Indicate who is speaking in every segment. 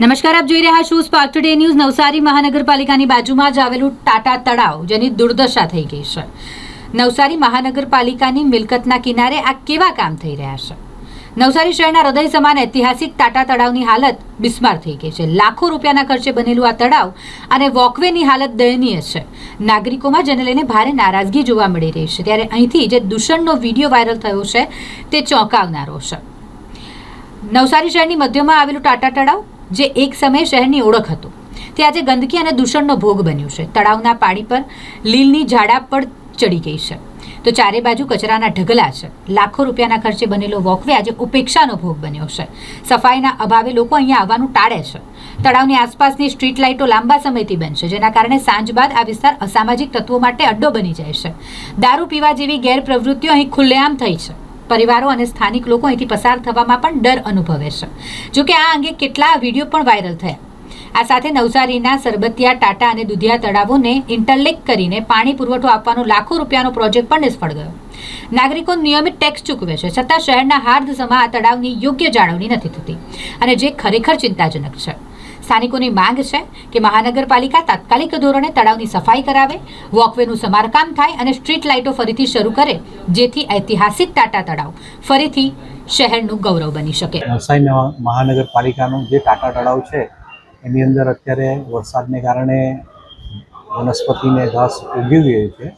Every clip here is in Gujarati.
Speaker 1: નમસ્કાર, આપ જોઈ રહ્યા છો સ્પાર્ક ટુડે ન્યૂઝ નવસારી મહાનગરપાલિકાની બાજુમાં જ આવેલું ટાટા તળાવ, જેની દુર્દશા થઈ ગઈ છે. નવસારી મહાનગરપાલિકાની મિલકતના કિનારે આ કેવા કામ થઈ રહ્યા છે? નવસારી શહેરના હૃદય સમાન ઐતિહાસિક ટાટા તળાવની હાલત બિસ્માર થઈ ગઈ છે. લાખો રૂપિયાના ખર્ચે બનેલું આ તળાવ અને વોકવેની હાલત દયનીય છે. નાગરિકોમાં જેને લઈને ભારે નારાજગી જોવા મળી રહી છે. ત્યારે અહીંથી જે દૂષણનો વીડિયો વાયરલ થયો છે, તે ચોંકાવનારો છે. નવસારી શહેરની મધ્યમાં આવેલું ટાટા તળાવ જે એક સમયે શહેરની ઓળખ હતું. તે આજે ગંદકી અને દૂષણનો ભોગ બન્યું છે. તળાવના પાણી પર લીલની ઝાડા પણ ચડી ગઈ છે. તો ચારે બાજુ કચરાના ઢગલા છે. લાખો રૂપિયાના ખર્ચે બનેલો વોકવે આજે ઉપેક્ષાનો ભોગ બન્યો છે. સફાઈના અભાવે લોકો અહીંયા આવવાનું ટાળે છે. તળાવની આસપાસની સ્ટ્રીટ લાઇટો લાંબા સમયથી છે, જેના કારણે સાંજ બાદ આ વિસ્તાર અસામાજિક તત્વો માટે અડ્ડો બની જાય છે. દારૂ પીવા જેવી ગેરપ્રવૃત્તિઓ અહીં ખુલ્લેઆમ થઈ છે. પરિવારો અને સ્થાનિક લોકો અહીંથી પસાર થવામાં પણ ડર અનુભવે છે. જોકે આ અંગે કેટલા વીડિયો પણ વાયરલ થયા. આ સાથે નવસારીના સરબતિયા, ટાટા અને દુધિયા તળાવોને ઇન્ટરલેક કરીને પાણી પુરવઠો આપવાનો લાખો રૂપિયાનો પ્રોજેક્ટ પણ નિષ્ફળ ગયો. નાગરિકો નિયમિત ટેક્સ ચૂકવે છે, છતાં શહેરના હાર્દ સમા આ તળાવની યોગ્ય જાળવણી નથી થતી. અને જે ખરેખર ચિંતાજનક છે. સ્થાનિકોની માંગ છે કે મહાનગરપાલિકા તાત્કાલિક ધોરણે તળાવની સફાઈ કરાવે, વોકવેનું સમારકામ થાય અને સ્ટ્રીટ લાઇટો ફરીથી શરૂ કરે, જેથી ઐતિહાસિક ટાટા તળાવ ફરીથી શહેરનું ગૌરવ બની શકે.
Speaker 2: નવસારી મહાનગરપાલિકાનું જે ટાટા તળાવ છે, એની અંદર અત્યારે વરસાદને કારણે વનસ્પતિને ઘાસ ઉગી ગયું છે.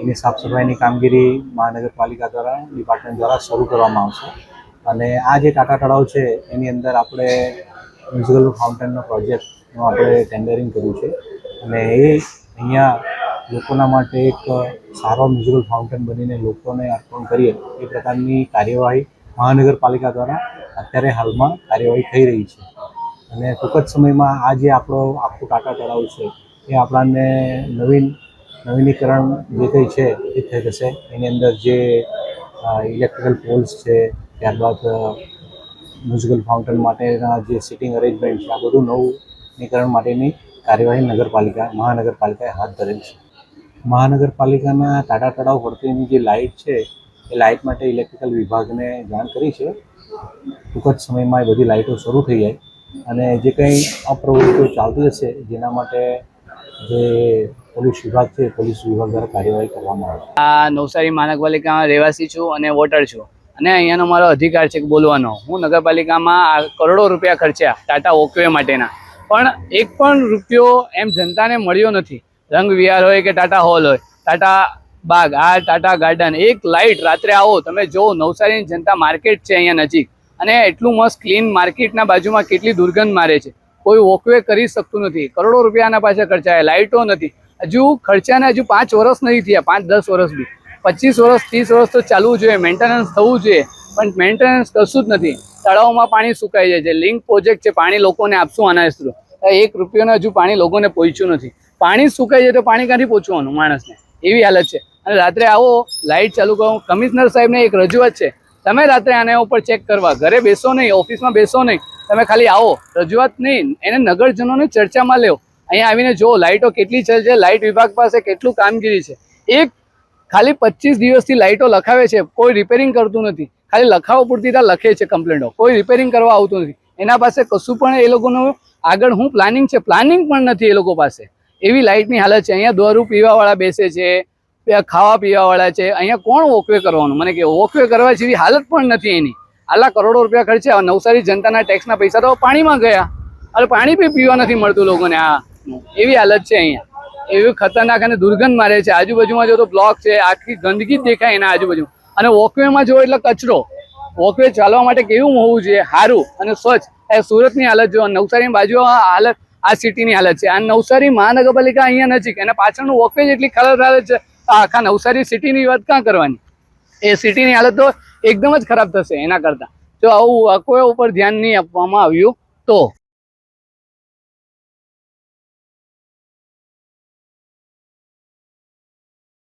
Speaker 2: એની સાફ સફાઈની કામગીરી મહાનગરપાલિકા દ્વારા, ડિપાર્ટમેન્ટ દ્વારા શરૂ કરવામાં આવશે. અને આ જે ટાટા તળાવ છે, એની અંદર આપણે મ્યુઝિકલ ફાઉન્ટેનનો પ્રોજેક્ટનું આપણે ટેન્ડરિંગ કર્યું છે. અને એ અહીંયા લોકોના માટે એક સારો મ્યુઝિકલ ફાઉન્ટેન બનીને લોકોને અર્પણ કરીએ, એ પ્રકારની કાર્યવાહી મહાનગરપાલિકા દ્વારા અત્યારે હાલમાં કાર્યવાહી થઈ રહી છે. અને ટૂંક જ સમયમાં આ જે આપણો આખું ટાટા તળાવ છે, એ આપણાને નવીન નવીનીકરણ જે કંઈ છે, એ થઈ જશે. એની અંદર જે ઇલેક્ટ્રિકલ પોલ્સ છે, ત્યારબાદ મ્યુઝિકલ ફાઉન્ટેન માટેના જે સિટિંગ અરેન્જમેન્ટ છે, આ બધું નવીનીકરણ માટેની કાર્યવાહી નગરપાલિકા, મહાનગરપાલિકાએ હાથ ધરેલ છે. મહાનગરપાલિકાના ટાટા તળાવ પડતીની જે લાઇટ છે, એ લાઇટ માટે ઇલેક્ટ્રિકલ વિભાગને જાણ કરી છે. ટૂંક જ સમયમાં એ બધી લાઇટો શરૂ થઈ જાય અને જે કંઈ અપ્રવૃત્તિઓ ચાલતી હશે, જેના માટે જે પોલીસ વિભાગ છે પોલીસ વિભાગ દ્વારા કાર્યવાહી કરવામાં આવે
Speaker 3: આ નવસારી મહાનગરપાલિકામાં રહેવાસી છું અને વોટર છું. અને અહીંયાનો મારો અધિકાર છે બોલવાનો. હું નગરપાલિકામાં કરોડો રૂપિયા ખર્ચ્યા ટાટા ઓકવે માટેના. પણ એક પણ રૂપિયો એમ જનતાને મળ્યો નથી. રંગ વિહાર હોય કે ટાટા હોલ હોય, ટાટા બાગ, આ ટાટા ગાર્ડન, એક લાઇટ રાત્રે આવો, તમે જો નવસારીની જનતા માર્કેટ છે અહીંયા નજીક. અને એટલું મસ્ત ક્લીન માર્કેટના બાજુમાં કેટલી દુર્ગંધ મારે છે. કોઈ વોકવે કરી શકતું નથી. કરોડો રૂપિયાના પાછળ ખર્ચાયા લાઇટો નથી. હજુ ખર્ચાને હજુ પાંચ વર્ષ નથી થયા, પાંચ દસ વર્ષ બી. પચીસ વર્ષ, ત્રીસ વર્ષ તો ચાલવું જોઈએ મેન્ટેનન્સ થવું જોઈએ, પણ મેન્ટેનન્સ કશું જ નથી. તળાવમાં પાણી સુકાઈ જાય છે. લિંક પ્રોજેક્ટ છે, પાણી લોકોને આપશું આના થ્રુ એક રૂપિયાનું હજુ પાણી લોકોને પહોંચ્યું નથી. પાણી સુકાઈ જાય તો પાણી ક્યાંથી પહોંચવાનું માણસને? એવી હાલત છે. અને રાત્રે આવો લાઇટ ચાલુ કરો. કમિશનર સાહેબને એક રજૂઆત છે. તમે રાત્રે આના ઉપર ચેક કરવા. ઘરે બેસો નહીં, ઓફિસમાં બેસો નહીં. તમે ખાલી આવો. રજૂઆત નહીં. એને નગરજનોને ચર્ચામાં લેવો અહીંયા આવીને જુઓ, લાઇટો કેટલી છે લાઇટ વિભાગ પાસે કેટલું કામગીરી છે. એક ખાલી પચીસ દિવસથી લાઇટો લખાવે છે, કોઈ રિપેરિંગ કરતું નથી. ખાલી લખાવો પૂરતી ત્યાં લખે છે કમ્પ્લેન્ટો કોઈ રિપેરિંગ કરવા આવતું નથી. એના પાસે કશું પણ એ લોકોનું આગળ હું પ્લાનિંગ છે પ્લાનિંગ પણ નથી એ લોકો પાસે. એવી લાઇટની હાલત છે. અહીંયા દોરું પીવાવાળા બેસે છે ખાવા પીવાવાળા છે. અહીંયા કોણ વોકવે કરવાનું? મને કે વોકવે કરવા જેવી હાલત પણ નથી એની. આટલા કરોડો રૂપિયા ખર્ચે નવસારી જનતાના ટેક્સના પૈસા તો પાણીમાં ગયા. અને પાણી બી પીવા નથી મળતું લોકોને. આ એવી હાલત છે અહીંયા. એવી ખતરનાક અને દુર્ગંધ મારે છે. આજુબાજુમાં જો તો બ્લોક છે, આખી ગંદકી દેખાય એના આજુબાજુ. અને વોકવેમાં જો એટલે કચરો. વોકવે ચાલવા માટે કેવું હોવું જોઈએ? સારું અને સ્વચ્છ. એ સુરતની હાલત જો, નવસારીની બાજુ હાલત, આ સિટીની હાલત છે. આ નવસારી મહાનગરપાલિકા અહીંયા નજીક. અને પાછળનું વોકવે જેટલી ખરાબ હાલત છે આખા નવસારી સિટીની વાત ક્યાં કરવાની? એ સિટીની હાલત તો એકદમ જ ખરાબ થશે એના કરતાં. જો આવું વોકવે ઉપર ધ્યાન નહીં આપવામાં આવ્યું તો.